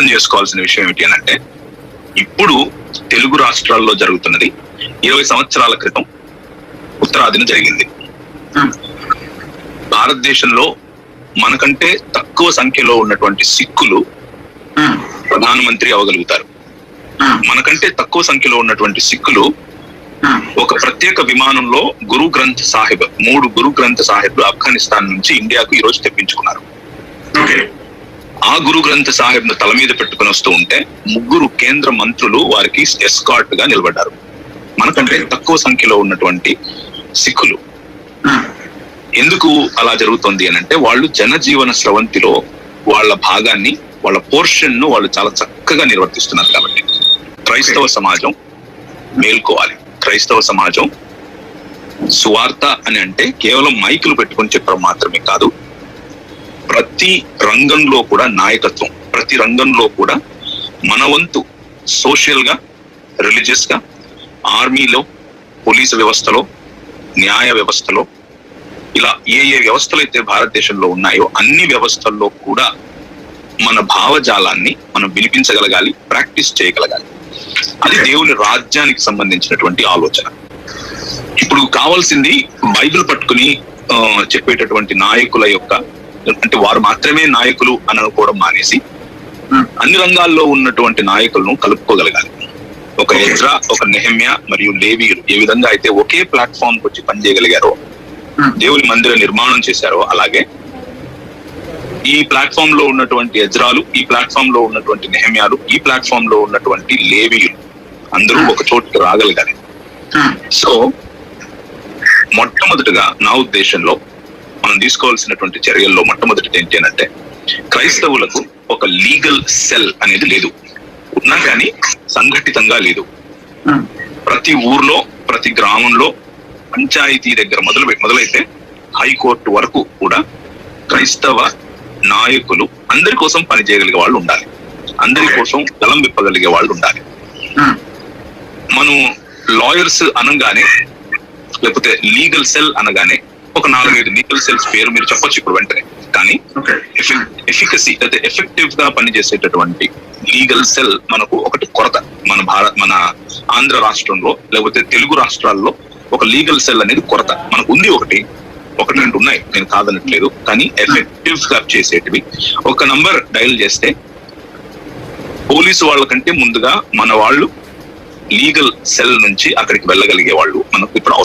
అర్థం చేసుకోవాల్సిన విషయం ఏమిటి అని అంటే ఇప్పుడు తెలుగు రాష్ట్రాల్లో జరుగుతున్నది ఇరవై సంవత్సరాల క్రితం ఉత్తరాదిన జరిగింది. భారతదేశంలో మనకంటే తక్కువ సంఖ్యలో ఉన్నటువంటి సిక్కులు ప్రధానమంత్రి అవ్వగలుగుతారు మనకంటే తక్కువ సంఖ్యలో ఉన్నటువంటి సిక్కులు ఒక ప్రత్యేక విమానంలో గురు గ్రంథ్ సాహిబ్ మూడు గురు గ్రంథ్ సాహిబ్లు ఆఫ్ఘనిస్తాన్ నుంచి ఇండియాకు ఈ రోజు తెప్పించుకున్నారు. ఆ గురు గ్రంథ్ సాహిబ్ను తల మీద పెట్టుకుని వస్తూ ఉంటే ముగ్గురు కేంద్ర మంత్రులు వారికి ఎస్కాట్గా నిలబడ్డారు. మనకంటే తక్కువ సంఖ్యలో ఉన్నటువంటి సిక్కులు. ఎందుకు అలా జరుగుతుంది అని అంటే వాళ్ళు జనజీవన స్రవంతిలో వాళ్ళ భాగాన్ని వాళ్ళ పోర్షన్ను వాళ్ళు చాలా చక్కగా నిర్వర్తిస్తున్నారు కాబట్టి. క్రైస్తవ సమాజం మేల్కోవాలి. క్రైస్తవ సమాజం సువార్త అని అంటే కేవలం మైకులు పెట్టుకొని చెప్పడం మాత్రమే కాదు ప్రతి రంగంలో కూడా నాయకత్వం ప్రతి రంగంలో కూడా మన వంతు సోషల్గా రిలీజియస్గా ఆర్మీలో పోలీసు వ్యవస్థలో న్యాయ వ్యవస్థలో ఇలా ఏ ఏ వ్యవస్థలు అయితే భారతదేశంలో ఉన్నాయో అన్ని వ్యవస్థల్లో కూడా మన భావజాలాన్ని మనం వినిపించగలగాలి ప్రాక్టీస్ చేయగలగాలి. అది దేవుని రాజ్యానికి సంబంధించినటువంటి ఆలోచన. ఇప్పుడు కావాల్సింది బైబిల్ పట్టుకుని చెప్పేటటువంటి నాయకుల యొక్క అంటే వారు మాత్రమే నాయకులు అని అనుకోవడం మానేసి ఉమ్, అన్ని రంగాల్లో ఉన్నటువంటి నాయకులను కలుపుకోగలగాలి. ఒక ఎజ్రా ఒక నెహమ్య మరియు లేవీయులు ఏ విధంగా అయితే ఒకే ప్లాట్ఫామ్ వచ్చి పనిచేయగలిగారో ఉమ్, దేవుని మందిర నిర్మాణం చేశారో అలాగే ఈ ప్లాట్ఫామ్లో ఉన్నటువంటి ఎజ్రాలు ఈ ప్లాట్ఫామ్లో ఉన్నటువంటి నెహమ్యాలు ఈ ప్లాట్ఫామ్లో ఉన్నటువంటి లేవీయులు అందరూ ఒక చోటుకి రాగలగాలి. సో మొట్టమొదటిగా నా ఉద్దేశంలో తీసుకోవాల్సినటువంటి చర్యల్లో మొట్టమొదటిది ఏంటి అంటే క్రైస్తవులకు ఒక లీగల్ సెల్ అనేది లేదు. ఉన్నా కానీ సంఘటితంగా లేదు. ఉమ్, ప్రతి ఊర్లో ప్రతి గ్రామంలో పంచాయతీ దగ్గర మొదలు మొదలైతే హైకోర్టు వరకు కూడా క్రైస్తవ నాయకులు అందరి కోసం పనిచేయగలిగే వాళ్ళు ఉండాలి. అందరి కోసం గలం విప్పగలిగే వాళ్ళు ఉండాలి. ఉమ్, మనం లాయర్స్ అనగానే లేకపోతే లీగల్ సెల్ అనగానే ఒక నాలుగైదు లీగల్ సెల్స్ పేరు మీరు చెప్పొచ్చు ఇప్పుడు వెంటనే. కానీ ఎఫికసీ అయితే ఎఫెక్టివ్గా పనిచేసేటటువంటి లీగల్ సెల్ మనకు ఒకటి కొరత. మన భారత్ మన ఆంధ్ర రాష్ట్రంలో లేకపోతే తెలుగు రాష్ట్రాల్లో ఒక లీగల్ సెల్ అనేది కొరత. మనకు ఉంది ఒకటి. ఒకటి రెండు ఉన్నాయి. నేను కాదనట్లేదు. కానీ ఎఫెక్టివ్గా చేసేటివి. ఒక నంబర్ డయల్ చేస్తే పోలీసు వాళ్ళకంటే ముందుగా మన వాళ్ళు లీగల్ సెల్ నుంచి అక్కడికి వెళ్ళగలిగే వాళ్ళు మనకు ఇప్పుడు